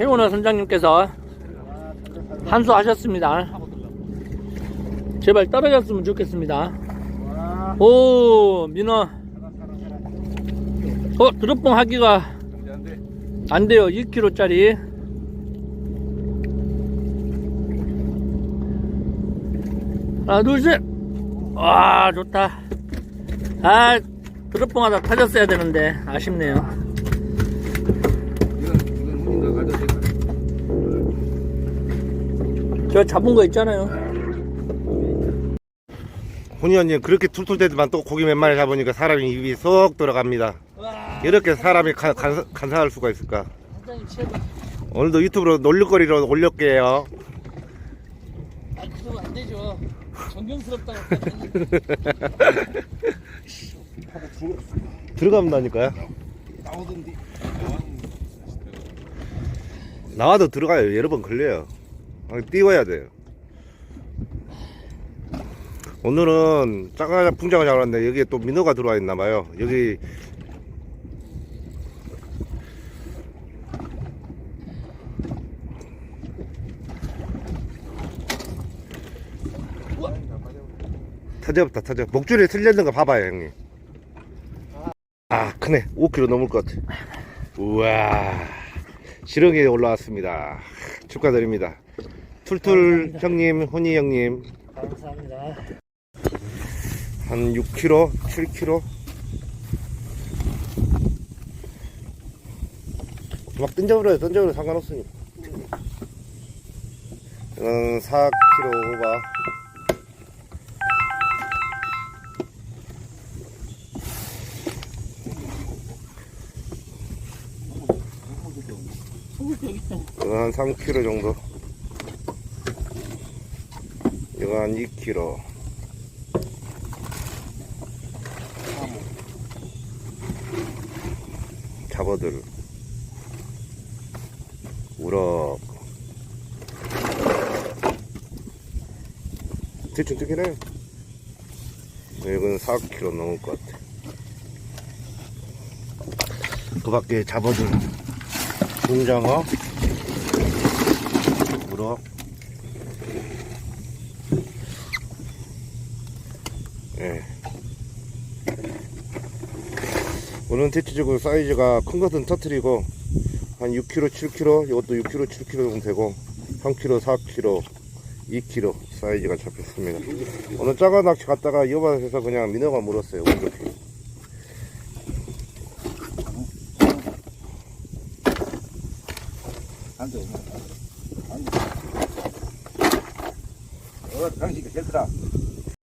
행운호 선장님께서 한수 하셨습니다. 제발 떨어졌으면 좋겠습니다. 오, 민어. 어, 드롭봉 하기가 안 돼요. 2kg짜리. 하나, 둘, 셋. 와, 좋다. 아, 드롭봉 하다 터졌어야 되는데, 아쉽네요. 이건 이건 우리가 가져도 될까? 저 잡은 거 있잖아요. 혼이 언니 그렇게 툴툴대지만 또 고기 몇 마리 잡으니까 사람이 입이 쏙 들어갑니다. 이렇게 사람이 간, 간, 간사할 수가 있을까? 최고. 오늘도 유튜브로 놀릴거리로 올릴게요. 아, 그러면 안 되죠. 존경스럽다고. 들어간다니까요. 나오던데. 나와도 들어가요. 여러 번 걸려요. 아, 띄워야 돼요. 오늘은 짜가 풍장을 잡았는데 여기에 또 민어가 들어와 있나 봐요. 여기 터져없다 터져. 목줄에 틀렸는 거 봐봐요 형님. 아 크네. 5kg 넘을 것 같아. 우와. 지렁이에 올라왔습니다. 축하드립니다. 툴툴 형님, 혼이 형님, 감사합니다. 한 6kg, 7kg. 막 던져버려요, 던져버려 상관없으니까. 이건 4kg 오바. 이거 한 3kg 정도. 이거 한 2kg. 잡어들. 우럭. 대충 해요. 이건 4kg 넘을 것 같아. 그 밖에 잡어들. 붕장어. 우럭. 예. 오늘 대체적으로 사이즈가 큰 것은 터트리고 한 6kg, 7kg, 이것도 6kg, 7kg 정도 되고 3kg, 4kg, 2kg 사이즈가 잡혔습니다. 오늘 작은 낚시 갔다가 이어받아서 그냥 민어가 물었어요. 이렇게. 앉아. 앉아. 어, 당신이 제일 크다.